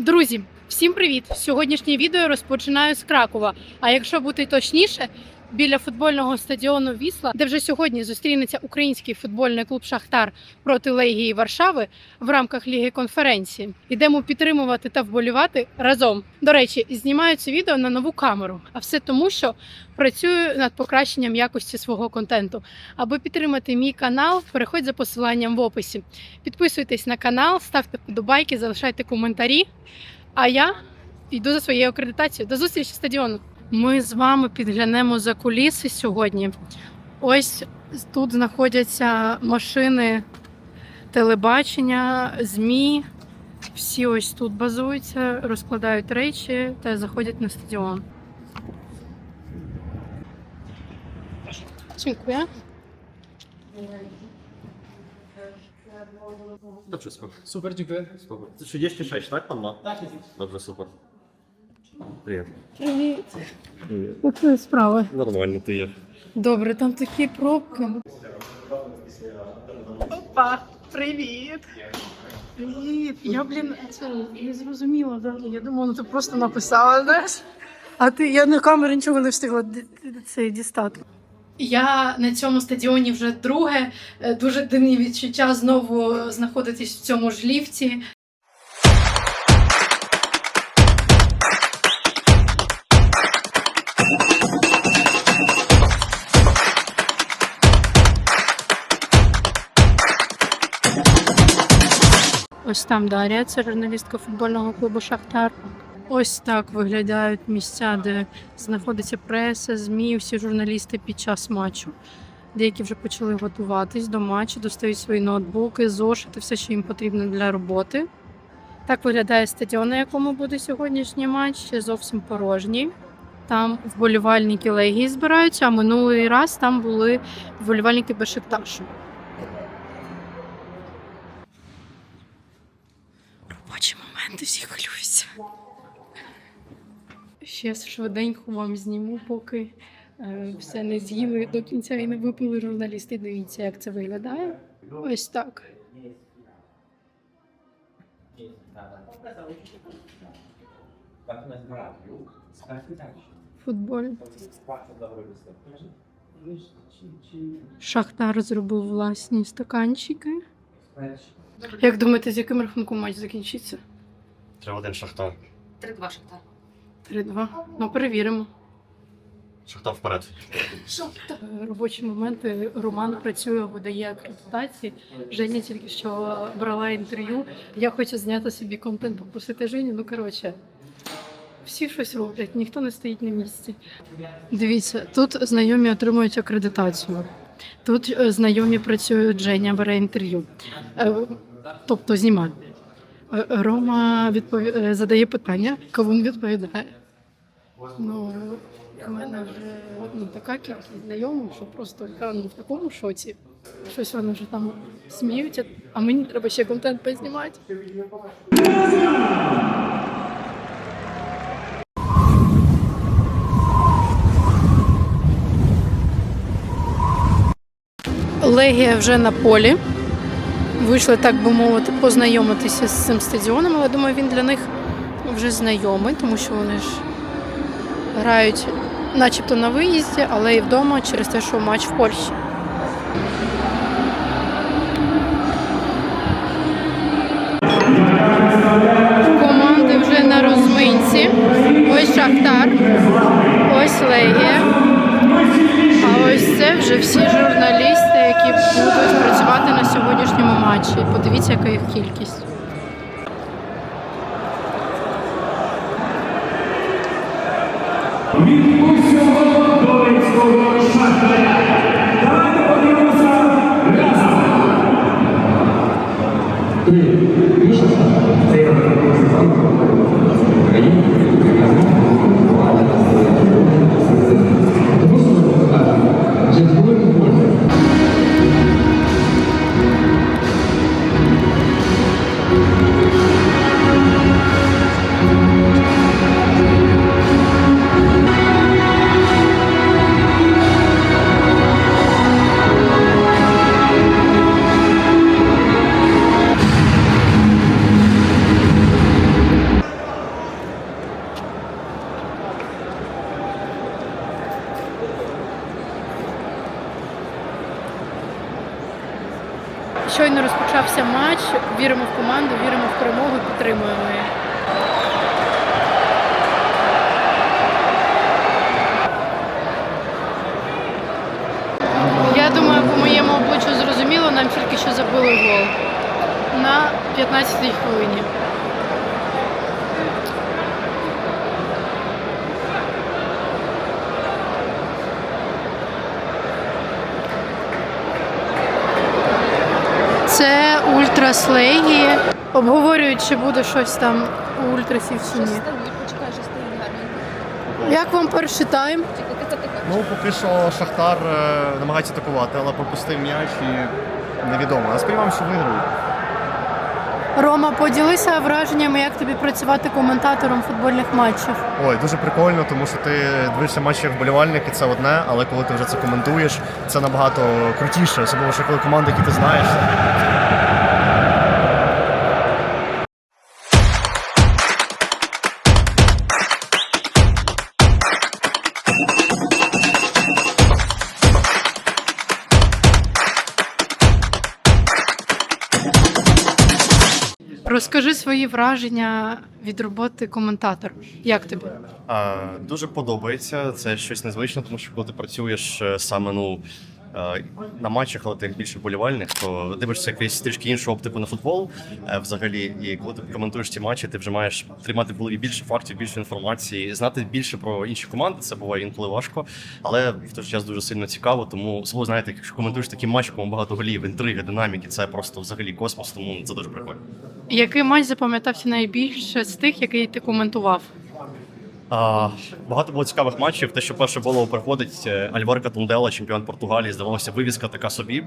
Друзі, всім привіт! Сьогоднішнє відео розпочинаю з Кракова. А якщо бути точніше, біля футбольного стадіону Вісла, де вже сьогодні зустрінеться український футбольний клуб Шахтар проти Легії Варшави в рамках Ліги конференції. Ідемо підтримувати та вболівати разом. До речі, знімаю це відео на нову камеру, а все тому, що працюю над покращенням якості свого контенту. Аби підтримати мій канал, переходь за посиланням в описі. Підписуйтесь на канал, ставте подобайки, залишайте коментарі. А я йду за своєю акредитацією. До зустрічі стадіону. Ми з вами підглянемо за куліси сьогодні. Ось тут знаходяться машини телебачення, ЗМІ. Всі ось тут базуються, розкладають речі та заходять на стадіон. Дякую. To wszystko. Super, dziękuję. Spoko. 36, tak pan ma? Tak, jest. Dobrze, super. Ty Привіт. Як твої справи? Нормально, ти є. Добре, там такі пробки. Опа, привіт. Привіт. Я, блін, це не зрозуміла. Да? Я думала, ну ти просто написала, знаєш. А ти я на камері нічого не встигла це дістати. Я на цьому стадіоні вже друге. Е, Дуже дивні відчуття знову знаходитись в цьому ж ліфті. Ось там Дар'я, це журналістка футбольного клубу Шахтар. Ось так виглядають місця, де знаходиться преса, ЗМІ, всі журналісти під час матчу. Деякі вже почали готуватись до матчу, достають свої ноутбуки, зошити, все, що їм потрібно для роботи. Так виглядає стадіон, на якому буде сьогоднішній матч, ще зовсім порожній. Там вболівальники Легії збираються, а минулий раз там були вболівальники Бешикташу. Всі хвилюються. Ще швиденько вам зніму, поки е, все не з'їли до кінця і не випили журналісти. Дивіться, як це виглядає. Ось так. Футболь. Шахтар зробив власні стаканчики. Як думаєте, з яким рахунком матч закінчиться? Треба один шахтар. 3-2 Шахтар. 3-2. Ну, перевіримо. Шахтар вперед. Е, Робочі моменти. Роман працює, видає акредитації. Женя тільки що брала інтерв'ю. Я хочу зняти собі контент, попросити Женю. Ну, коротше, всі щось роблять, ніхто не стоїть на місці. Дивіться, тут знайомі отримують акредитацію. Тут е, знайомі працюють, Женя бере інтерв'ю. Е, Тобто знімає. Рома відпові... е, задає питання, Кавун відповідає. Ну, у мене вже ну, така кількість знайомих, що просто я ну, в такому шоці. Щось вони вже там сміються, а мені треба ще контент познімати. Легія вже на полі. Вийшли, так би мовити, познайомитися з цим стадіоном, але думаю, він для них вже знайомий, тому що вони ж грають начебто на виїзді, але і вдома через те, що матч в Польщі. Команди вже на розминці. Ось Шахтар, ось Легія. А ось це вже всі журналісти, які будуть працювати на сьогоднішньому матчі. Подивіться, яка їх кількість. Давайте забили гол на 15-й хвилині. Це ультраслегії. Обговорюють, чи буде щось там у ультрасів чи ні. Як вам перший тайм? Ну, поки що Шахтар е, намагається атакувати, але пропустив м'яч і невідомо. А сподіваємося, що виграють. Рома, поділися враженнями, як тобі працювати коментатором футбольних матчів. Ой, дуже прикольно, тому що ти дивишся матчі як вболівальник, і це одне, але коли ти вже це коментуєш, це набагато крутіше, особливо що коли команди, які ти знаєш. Свої враження від роботи коментатора. Як тобі? А, дуже подобається. Це щось незвичне, тому що коли ти працюєш е, саме ну. Е, На матчах, але ти більше болівальник, то дивишся якийсь трішки іншого оптику на футбол е, взагалі. І коли ти коментуєш ці матчі, ти вже маєш тримати в голові більше фактів, більше інформації, знати більше про інші команди. Це буває інколи важко, але в той час дуже сильно цікаво. Тому особливо знаєте, якщо коментуєш такий матч, кому багато голів, інтриги, динаміки, це просто взагалі космос. Тому це дуже прикольно. Який матч запам'ятався найбільше з тих, який ти коментував? А, багато було цікавих матчів. Те, що перше голову приходить е, Альвар Тундела, чемпіон Португалії, здавалося, вивіска така собі.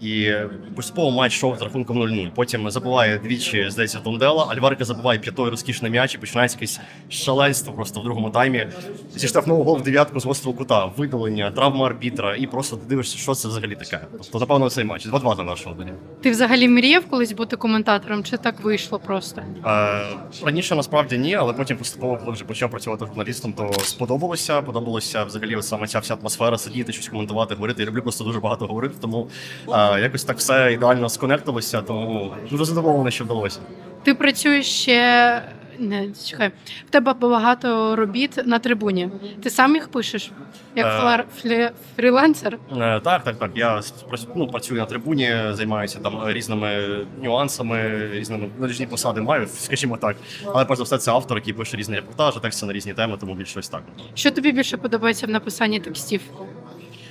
І поступово матч йшов з рахунком 0-0. Потім забуває двічі, здається, Тундела. Альварка забуває п'ятою розкішний м'яч і починається якесь шаленство просто в другому таймі. Зі штрафного гол в дев'ятку з гострого кута, видалення, травма арбітра, і просто ти дивишся, що це взагалі таке. Тобто, напевно, цей матч 2-2 на нашому тоді. Ти взагалі мріяв колись бути коментатором, чи так вийшло просто? Е, раніше насправді ні, але потім поступово, коли вже почав працювати журналістом, то сподобалося. Подобалося взагалі саме ця вся атмосфера, сидіти, щось коментувати, говорити. Я люблю просто дуже багато говорити, тому а, якось так все ідеально сконектилося, тому дуже задоволений, що вдалося. Ти працюєш ще. Не, чекай. В тебе багато робіт на трибуні. Ти сам їх пишеш? Як Е. флар, флі, фрілансер? Е, так, так, так. Я спра- ну, працюю на трибуні, займаюся там різними нюансами, різними ну, різні посади маю, скажімо так. Але перш за все, це автор, який пише різні репортажі, тексти на різні теми, тому більш щось так. Що тобі більше подобається в написанні текстів?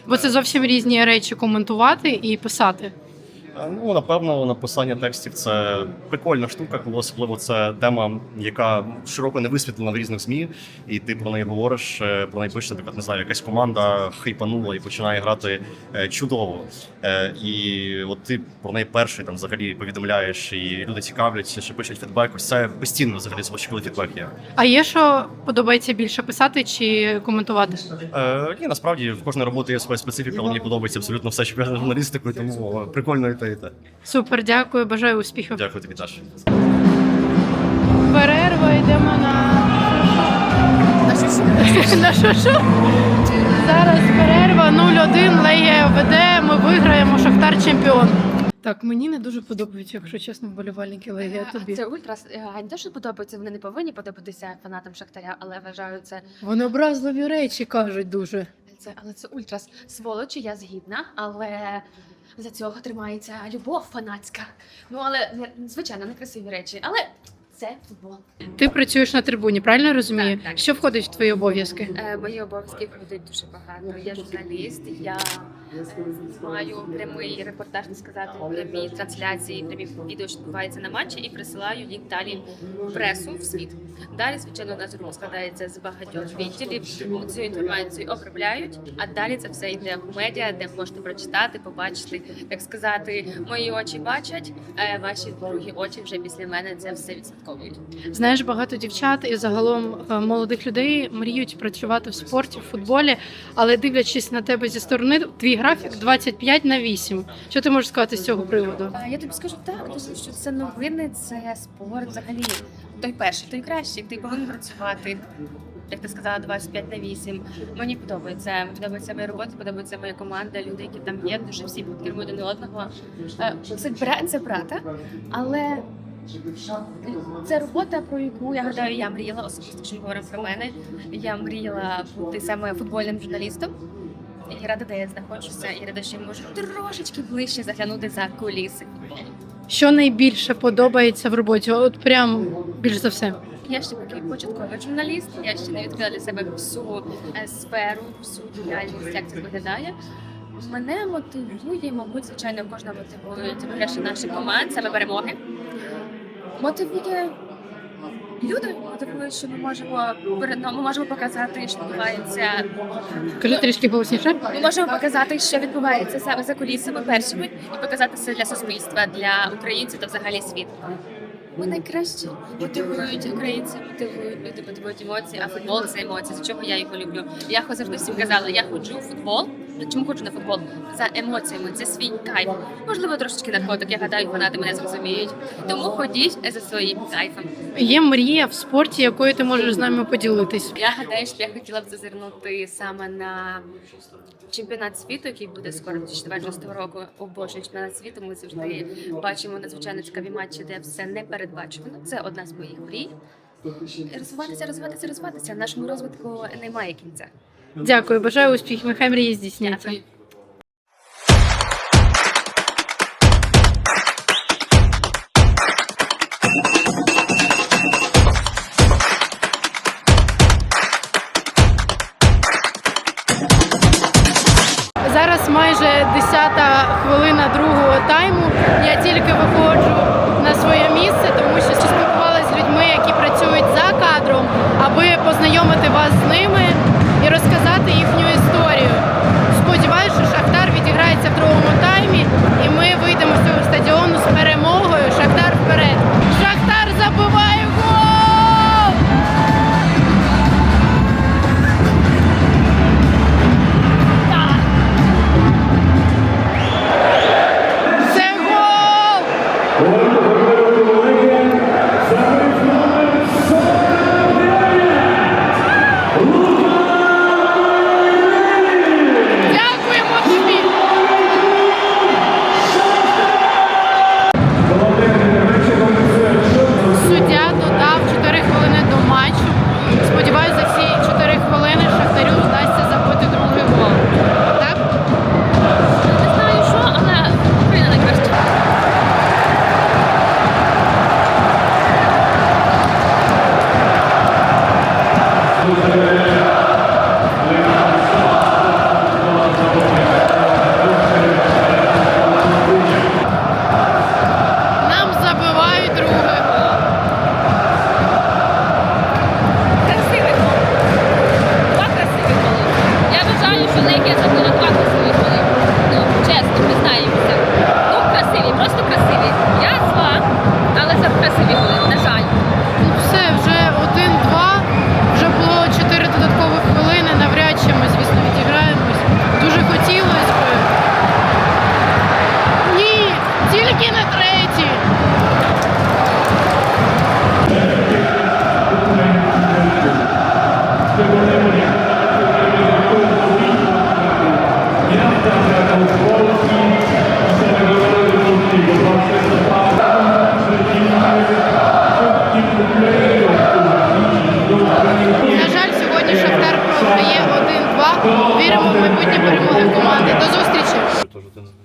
Бо це зовсім різні речі коментувати і писати. Ну, напевно, написання текстів це прикольна штука, коли особливо це тема, яка широко не висвітлена в різних змі, і ти про неї говориш, е, про неї пише, наприклад, не знаю, якась команда хайпанула і починає грати е, чудово. Е, І от ти про неї перший там взагалі повідомляєш, і люди цікавляться, що пишуть фідбек. Ось це постійно взагалі звучить, коли фідбек є. А є що подобається більше писати чи коментувати? Е, ні, насправді в кожної роботи є своя специфіка, але мені подобається абсолютно все, що пов'язане з журналістикою, тому прикольно і те, і. Супер, дякую, бажаю успіхів. Дякую тобі, Даш. Перерва йдемо на на що що? Зараз перерва 0-1, Легія веде, ми виграємо, Шахтар чемпіон. Так, мені не дуже подобається, якщо чесно, вболівальники Легія тобі. Це ультрас е, не те, що подобається, вони не повинні подобатися фанатам Шахтаря, але вважаю це, Вони образливі речі кажуть дуже. це але це ультрас сволочі, я згідна, але за цього тримається любов фанатська. Ну але звичайно не красиві речі, але це футбол. Ти працюєш на трибуні, правильно розумію? Так, так. Що входить в твої обов'язки? Е, Мої обов'язки входять дуже багато. Я журналіст, я е, маю прямий репортаж, не сказати, прямі трансляції, прямі відео, що відбувається на матчі, і присилаю їх далі в пресу в світ. Далі, звичайно, у нас складається з багатьох відділів. Цю інформацію обробляють, а далі це все йде в медіа, де можете прочитати, побачити, так сказати, мої очі бачать, е, ваші другі очі вже після мене це все відслідковують. Знаєш, багато дівчат і загалом е, молодих людей мріють працювати в спорті, в футболі, але дивлячись на тебе зі сторони, твій графік 25 на 8. Що ти можеш сказати з цього приводу? Я тобі скажу так, тому що це новини, це спорт взагалі. Той перший, той кращий, ти повинен працювати. як ти сказала, 25 на 8. Мені подобається. Подобається моя робота, подобається моя команда, люди, які там є, дуже всі підтримують один одного. Е, Це брат, це брата, але це робота, про яку я гадаю, я мріяла, особисто якщо ми говоримо про мене. Я мріяла бути саме футбольним журналістом. І рада, де я знаходжуся, і рада, що я можу трошечки ближче заглянути за куліси. Що найбільше подобається в роботі? От прям більш за все. Я ще такий початковий журналіст. Я ще не відкрила для себе всю е, сферу, всю діяльність, як це виглядає. Мене мотивує, мабуть, звичайно, кожна мотивує перше наші команд, саме перемоги. Мотивує люди, мотивує, що ми можемо перед- ми можемо показати, що відбувається. Кажи трішки голосніше. Ми можемо показати, що відбувається саме за кулісами першими, і показати це для суспільства, для українців та взагалі світу. Ми найкращі мотивують українців, мотивують люди, мотивують емоції, а футбол це емоції, з чого я його люблю. Я завжди всім казала, я ходжу в футбол. Чому ходжу на футбол? За емоціями, це свій кайф. Можливо, трошечки наркотик, я гадаю, фанати мене зрозуміють. Тому ходіть за своїм кайфом. Є мрія в спорті, якою ти можеш з нами поділитись. Я гадаю, що я хотіла б зазирнути саме на чемпіонат світу, який буде скоро 2026 року. Обожнюю чемпіонат світу. Ми завжди бачимо надзвичайно цікаві матчі, де все не передбачувано. Це одна з моїх мрій. Розвиватися, розвиватися, розвиватися. Нашому розвитку немає кінця. Дякую, бажаю успіхів. Нехай мрії здійсняться.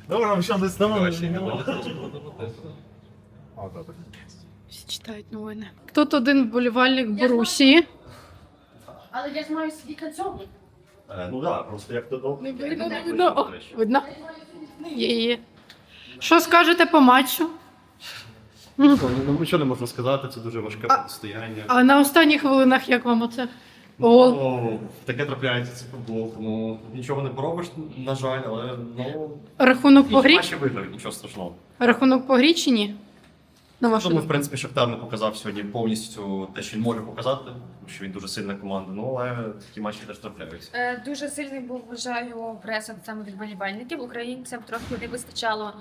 Добре, що десь давно. Всі читають новини. Тут один вболівальник Борусії. Але я ж маю свій кольцо. Е, Ну так, просто як додому. Не видно, не видно. О, видно. Є, є. Що скажете по матчу? Ну, нічого не можна сказати, це дуже важке А- протистояння. А на останніх хвилинах як вам оце? Гол. Ну, таке трапляється, це футбол, тому нічого не поробиш, на жаль, але ну. Рахунок по грі? Матчі виграють, нічого страшного. Рахунок по грі чи ні? На вашу Тому, в принципі, Шахтар не показав сьогодні повністю те, що він може показати, тому що він дуже сильна команда. Ну, але такі матчі теж трапляються. Е, Дуже сильний був, вважаю, пресинг саме від болівальників. Українцям трохи не вистачало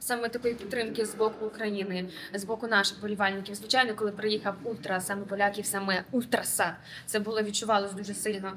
саме такої підтримки з боку України, з боку наших болівальників. Звичайно, коли приїхав ультра, саме поляків, саме ультраса, це було відчувалось дуже сильно.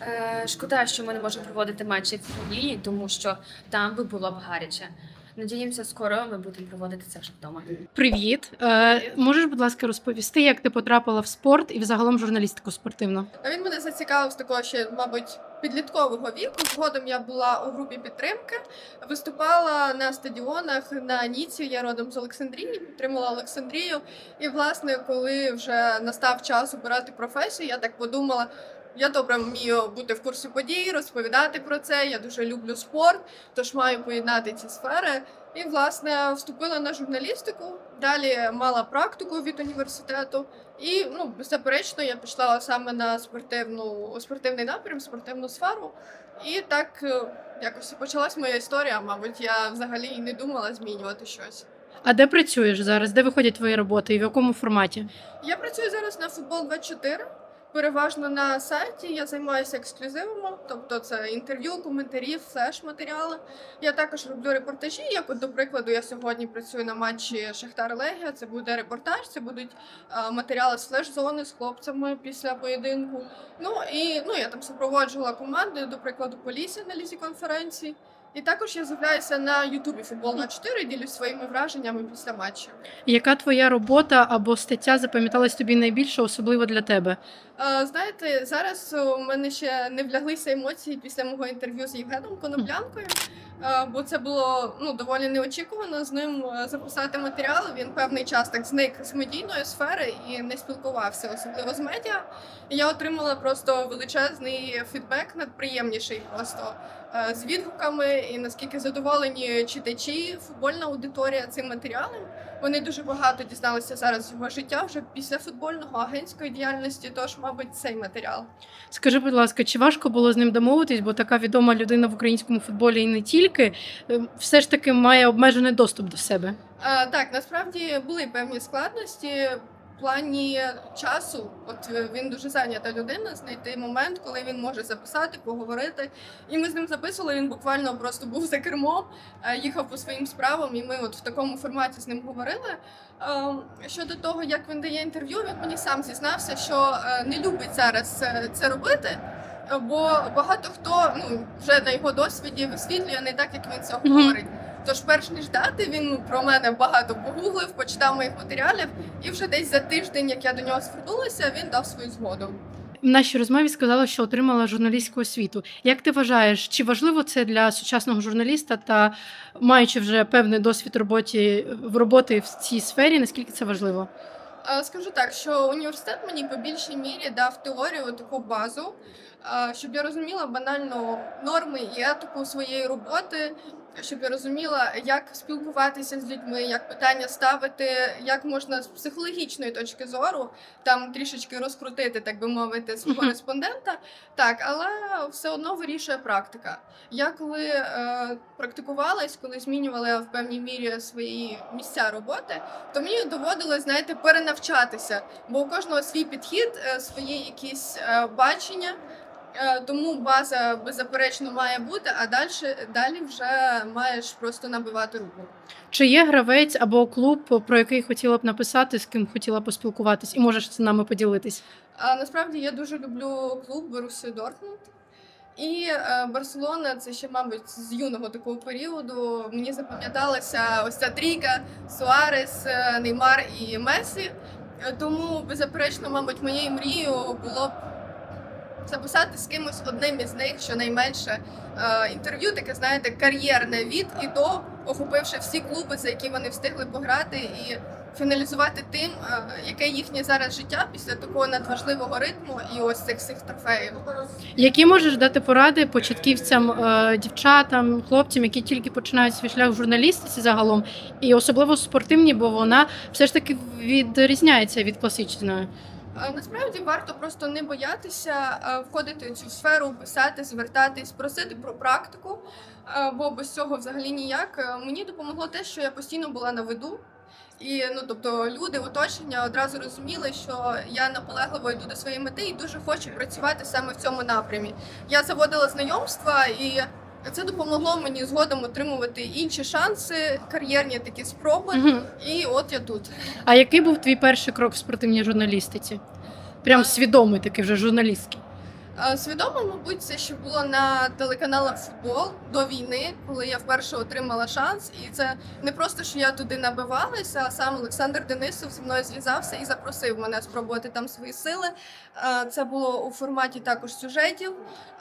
Е, шкода, що ми не можемо проводити матчі в Румунії, тому що там би було б гаряче. Надіємося, скоро ми будемо проводити це вже вдома. Привіт. Е, можеш, будь ласка, розповісти, як ти потрапила в спорт і взагалом журналістику спортивну? А Він мене зацікавив з такого ще, мабуть, підліткового віку. Згодом я була у групі підтримки, виступала на стадіонах на Ніці. Я родом з Олександрії, підтримала Олександрію. І, власне, коли вже настав час обирати професію, я так подумала. Я добре вмію бути в курсі подій, розповідати про це. Я дуже люблю спорт, тож маю поєднати ці сфери. І, власне, вступила на журналістику. Далі мала практику від університету. І ну, беззаперечно, я пішла саме на спортивну спортивний напрям, спортивну сферу. І так е, якось почалась моя історія. Мабуть, я взагалі і не думала змінювати щось. А де працюєш зараз? Де виходять твої роботи і в якому форматі? Я працюю зараз на футбол 24 Переважно на сайті я займаюся ексклюзивами, тобто це інтерв'ю, коментарі, флеш-матеріали. Я також роблю репортажі. Як от, до прикладу, я сьогодні працюю на матчі Шахтар Легія. Це буде репортаж, це будуть е, матеріали з флеш-зони з хлопцями після поєдинку. Ну і ну я там супроводжувала команди, до прикладу, Полісся на лізі конференції. І також я з'являюся на Ютубі Футбол 24 ділюсь своїми враженнями після матчу. Яка твоя робота або стаття запам'яталась тобі найбільше, особливо для тебе? Е, Знаєте, зараз у мене ще не вляглися емоції після мого інтерв'ю з Євгеном Коноплянкою, е, бо це було ну доволі неочікувано з ним е, записати матеріали. Він певний час так зник з медійної сфери і не спілкувався, особливо з медіа. І я отримала просто величезний фідбек, надприємніший просто з відгуками, і наскільки задоволені читачі, футбольна аудиторія цим матеріалом. Вони дуже багато дізналися зараз з його життя вже після футбольного агентської діяльності. Тож, мабуть, цей матеріал. Скажи, будь ласка, чи важко було з ним домовитись, бо така відома людина в українському футболі і не тільки е, все ж таки має обмежений доступ до себе. А, так, насправді були певні складності. В плані часу, от е, він дуже зайнята людина, знайти момент, коли він може записати, поговорити. І ми з ним записували. Він буквально просто був за кермом, е, їхав по своїм справам, і ми от в такому форматі з ним говорили. Ем, Щодо того, як він дає інтерв'ю, він мені сам зізнався, що е, не любить зараз е, це робити. е, Бо багато хто ну вже на його досвіді висвітлює не так, як він це говорить. Тож, перш ніж дати, він про мене багато погуглив, почитав моїх матеріалів, і вже десь за тиждень, як я до нього звернулася, він дав свою згоду. В нашій розмові сказала, що отримала журналістську освіту. Як ти вважаєш, чи важливо це для сучасного журналіста та маючи вже певний досвід роботі в роботи в цій сфері, наскільки це важливо? Е, Скажу так, що університет мені по більшій мірі дав теорію, таку базу, е, щоб я розуміла банально норми і етику своєї роботи, щоб я розуміла, як спілкуватися з людьми, як питання ставити, як можна з психологічної точки зору там трішечки розкрутити, так би мовити, свого респондента. Так, але все одно вирішує практика. Я коли е, практикувалась, коли змінювала в певній мірі свої місця роботи, то мені доводилось, знаєте, перенавчатися, бо у кожного свій підхід, е, своє якісь е, бачення. Е, Тому база беззаперечно має бути, а далі, далі вже маєш просто набивати руку. Чи є гравець або клуб, про який хотіла б написати, з ким хотіла поспілкуватись, і можеш з нами поділитись? А насправді я дуже люблю клуб Борусsia Дортмунд. І е, Барселона це ще, мабуть, з юного такого періоду. Мені запам'яталася ось ця трійка Суарес, е, Неймар і Месі. Е, Тому, беззаперечно, мабуть, моєю мрією було б записати з кимось одним із них щонайменше е, інтерв'ю, таке, знаєте, кар'єрне від і до, охопивши всі клуби, за які вони встигли пограти, і фіналізувати тим, е, яке їхнє зараз життя після такого надважливого ритму і ось цих всіх трофеїв. Які можеш дати поради початківцям, е, дівчатам, хлопцям, які тільки починають свій шлях в журналістиці загалом, і особливо спортивні, бо вона все ж таки відрізняється від класичної. Е, Насправді варто просто не боятися е, входити в цю сферу, писати, звертатись, просити про практику, е, бо без цього взагалі ніяк. Мені допомогло те, що я постійно була на виду. І ну тобто люди, оточення одразу розуміли, що я наполегливо йду до своєї мети і дуже хочу працювати саме в цьому напрямі. Я заводила знайомства і Це допомогло мені згодом отримувати інші шанси, кар'єрні такі спроби. Мгм. І от я тут. А який був твій перший крок в спортивній журналістиці? Прям свідомий такий вже журналістський. Е, Свідомо, мабуть, це ще було на телеканалах футбол до війни, коли я вперше отримала шанс. І це не просто, що я туди набивалася, а сам Олександр Денисов зі мною зв'язався і запросив мене спробувати там свої сили. Е, Це було у форматі також сюжетів.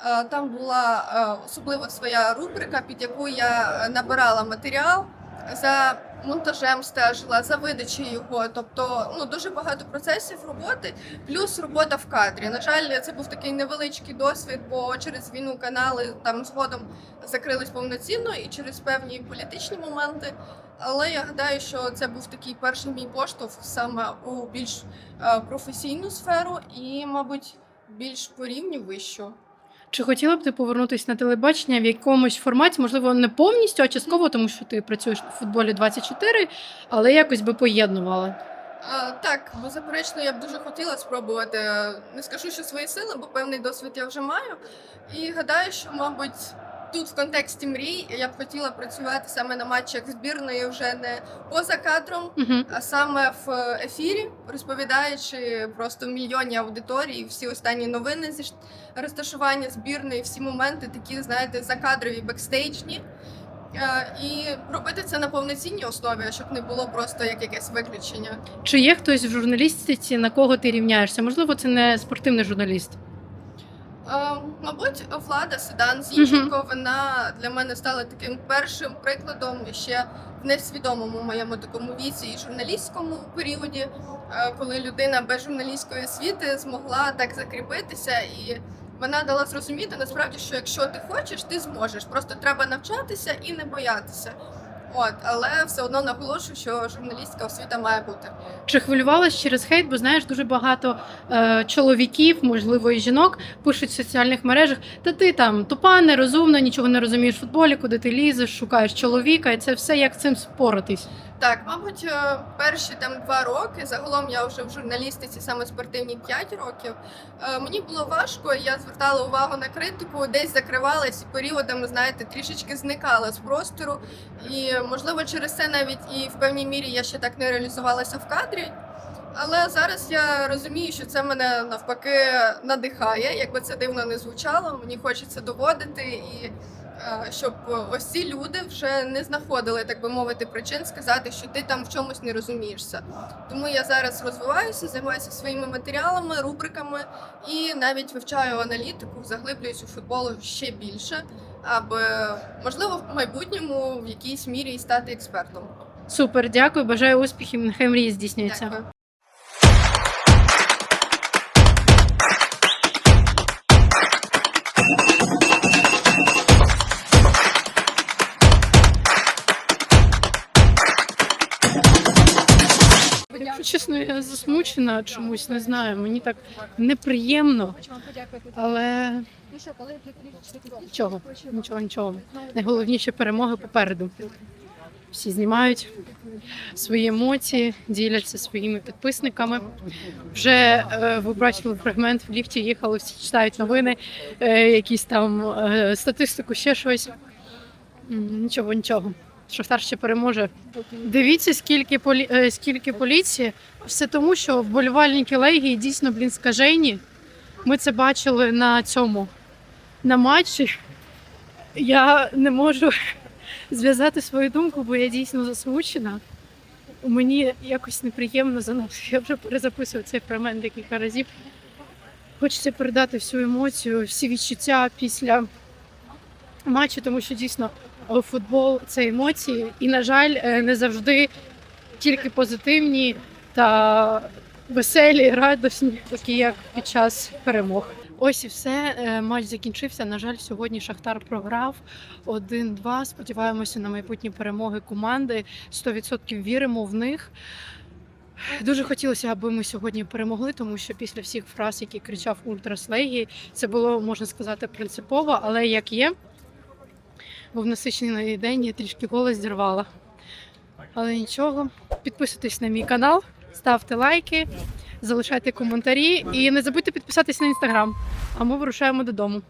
Е, Там була особлива своя рубрика, під яку я набирала матеріал. За монтажем стежила, за видачею його, тобто ну дуже багато процесів роботи, плюс робота в кадрі. На жаль, це був такий невеличкий досвід, бо через війну канали там згодом закрились повноцінно і через певні політичні моменти. Але я гадаю, що це був такий перший мій поштовх саме у більш е, професійну сферу і, мабуть, більш по рівню вищу. Чи хотіла б ти повернутися на телебачення в якомусь форматі, можливо, не повністю, а частково, тому що ти працюєш в футболі 24, але якось би поєднувала? А, так, беззаперечно, я б дуже хотіла спробувати. Не скажу, що свої сили, бо певний досвід я вже маю. І гадаю, що, мабуть, тут в контексті мрій я б хотіла працювати саме на матчах збірної вже не поза кадром, Угу. а саме в ефірі, розповідаючи просто мільйонній аудиторії всі останні новини зі розташування збірної, всі моменти такі, знаєте, закадрові, бекстейджні. Е, І робити це на повноцінній основі, щоб не було просто як якесь виключення. Чи є хтось в журналістиці, на кого ти рівняєшся? Можливо, це не спортивний журналіст. Е, Мабуть, влада Седан Зінченко, вона для мене стала таким першим прикладом ще в несвідомому моєму такому віці і журналістському періоді, е, коли людина без журналістської освіти змогла так закріпитися, і вона дала зрозуміти насправді, що якщо ти хочеш, ти зможеш. Просто треба навчатися і не боятися. От, але все одно наголошую, що журналістська освіта має бути. Чи хвилювалась через хейт? Бо знаєш, дуже багато е, чоловіків, можливо, і жінок пишуть в соціальних мережах: та ти там тупа, нерозумна, нічого не розумієш в футболі, куди ти лізеш, шукаєш чоловіка, і це все як з цим споратись. Так, мабуть, е, перші там два роки. Загалом я вже в журналістиці саме спортивній 5 років. Е, Мені було важко, я звертала увагу на критику, десь закривалась і періодами, знаєте, трішечки зникала з простору. І можливо, через це навіть і в певній мірі я ще так не реалізувалася в кадрі. Але зараз я розумію, що це мене навпаки надихає, якби це дивно не звучало. Мені хочеться доводити і щоб ось ці люди вже не знаходили, так би мовити, причин сказати, що ти там в чомусь не розумієшся. Тому я зараз розвиваюся, займаюся своїми матеріалами, рубриками і навіть вивчаю аналітику, заглиблююсь у футбол ще більше, аби можливо в майбутньому в якійсь мірі і стати експертом. Супер, дякую, бажаю успіхів, нехай мрії здійснюються. Дякую. Чесно, я засмучена чомусь, не знаю. Мені так неприємно, але нічого, нічого, нічого. Найголовніше перемоги попереду. Всі знімають свої емоції, діляться своїми підписниками. Вже е, ви бачили фрагмент в ліфті, їхали, всі читають новини, е, якісь там е, статистику, ще щось. Нічого, нічого. Шахтар ще переможе. Дивіться, скільки полі... е, скільки поліції. Все тому, що вболівальники Легії дійсно блін скажені. Ми це бачили на цьому на матчі. Я не можу зв'язати свою думку, бо я дійсно засмучена. Мені якось неприємно за нас. Я вже перезаписую цей фрагмент декілька разів. Хочеться передати всю емоцію, всі відчуття після матчу, тому що дійсно футбол це емоції, і, на жаль, е, не завжди тільки позитивні та веселі, радісні, такі як під час перемог. Ось і все. Е, Матч закінчився. На жаль, сьогодні Шахтар програв 1-2. Сподіваємося на майбутні перемоги команди. 100% віримо в них. Дуже хотілося, аби ми сьогодні перемогли, тому що після всіх фраз, які кричав Ультрас Легії, це було можна сказати принципово, але як є, був насичений день, я трішки голос зірвала. Але нічого, підписуйтесь на мій канал, ставте лайки, залишайте коментарі і не забудьте підписатись на інстаграм. А ми вирушаємо додому.